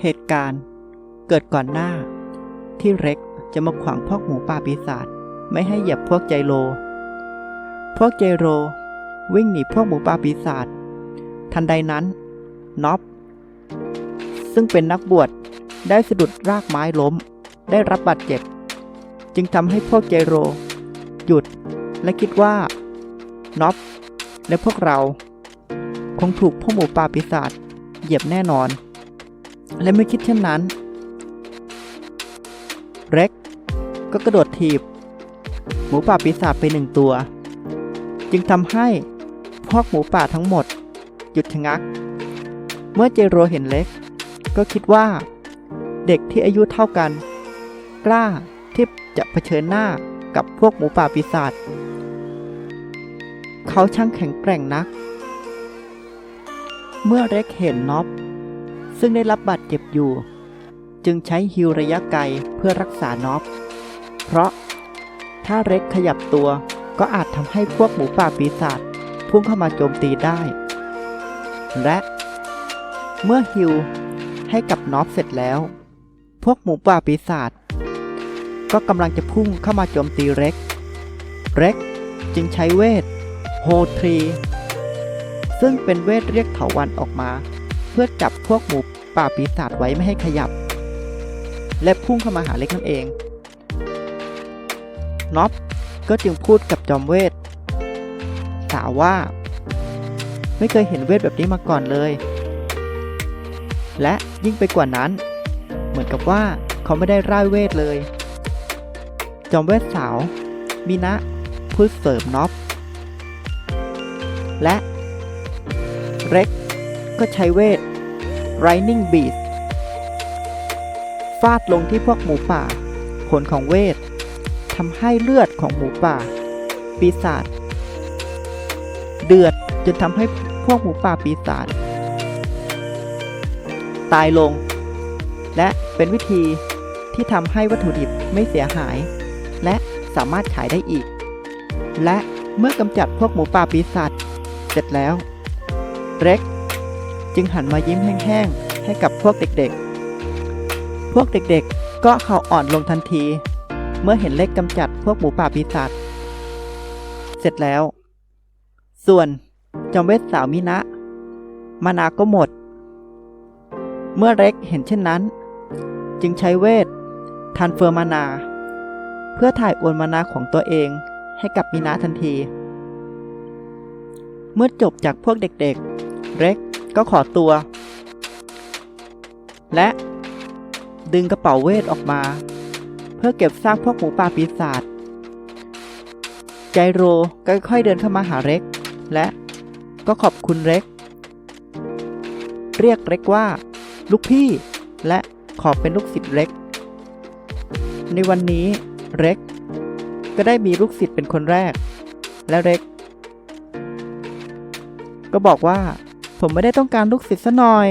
เหตุการณ์เกิดก่อนหน้า ที่เร็กจะมาขวางพวกหมูป่าปีศาจไม่ให้เหยียบพวกใจโล พวกใจโรวิ่งหนีพวกหมูป่าปีศาจทันใดนั้นน็อปซึ่งเป็นนักบวชได้สะดุดรากไม้ล้ม ได้รับบาดเจ็บ จึงทำให้พวกใจโร หยุดและคิดว่าน็อปและพวกเรา คงถูกพวกหมูป่าปีศาจเหยียบแน่นอน และเมื่อคิดเช่นนั้นเร็กก็กระโดดถีบ หมูป่าปีศาจไปหนึ่งตัว จึงทำให้พวกหมูป่าทั้งหมด หยุดชะงัก เมื่อเจโรเห็นเล็ก ก็คิดว่า เด็กที่อายุเท่ากัน กล้าที่จะเผชิญหน้ากับพวกหมูป่าปีศาจเขาช่างแข็งแกร่งนัก เมื่อเร็กเห็นน็อบ ซึ่งได้รับบาดเจ็บอยู่ จึงใช้ฮิวระยะไกลเพื่อรักษาน็อบเพราะถ้าเร็กขยับตัวก็อาจทำให้พวกหมูป่าปีศาจพุ่งเข้ามาโจมตีได้ และเมื่อฮิวให้กับน็อบเสร็จแล้ว พวกหมูป่าปีศาจก็กำลังจะพุ่งเข้ามาโจมตีเร็ก เร็กจึงใช้เวทโฮทรี ซึ่งเป็นเวทเรียกเถาวันออกมา เพื่อจับพวกหมู ป่าปีศาจไว้ไม่ให้ขยับ และพุ่งเข้ามาหาเล็กนั่นเองน็อปก็จึงพูดกับจอมเวท สาวว่า ไม่เคยเห็นเวทแบบนี้มาก่อนเลย และยิ่งไปกว่านั้น เหมือนกับว่าเขาไม่ได้ร่ายเวทเลย จอมเวทสาว มีนะพูดเสริมน็อปและ เร็กก็ใช้เวท Lightning Beat ฟาดลงที่พวกหมูป่า ผลของเวททำให้เลือดของหมูป่า ปีศาจเดือดจนทำให้พวกหมูป่าปีศาจตายลง และเป็นวิธีที่ทำให้วัตถุดิบไม่เสียหาย และสามารถขายได้อีก และเมื่อกำจัดพวกหมูป่าปีศาจเสร็จแล้ว เร็ก จึงหันมายิ้มแห้งๆ ให้กับพวกเด็กๆ พวกเด็กๆ ก็เข่าอ่อนลงทันที เมื่อเห็นเล็กกำจัดพวกหมูป่าปีศาจเสร็จแล้ว ส่วนจอมเวทสาวมินะ มานาก็หมด เมื่อเร็กเห็นเช่นนั้น จึงใช้เวททันเฟอร์มานา เพื่อถ่ายโอนมานาของตัวเองให้กับมินะทันที เมื่อจบจากพวกเด็กๆเร็ก ก็ขอตัว และดึงกระเป๋าเวทออกมา เพื่อเก็บซากพวกหมูป่าปีศาจใจโรก็ค่อยๆเดินเข้ามาหาเร็ก และก็ขอบคุณเร็ก เรียกเร็กว่า ลูกพี่ และขอเป็นลูกศิษย์เร็ก ในวันนี้เร็กก็ได้มีลูกศิษย์เป็นคนแรก และเร็ก ก็บอกว่า ผมไม่ได้ต้องการลูกศิษย์ซะหน่อย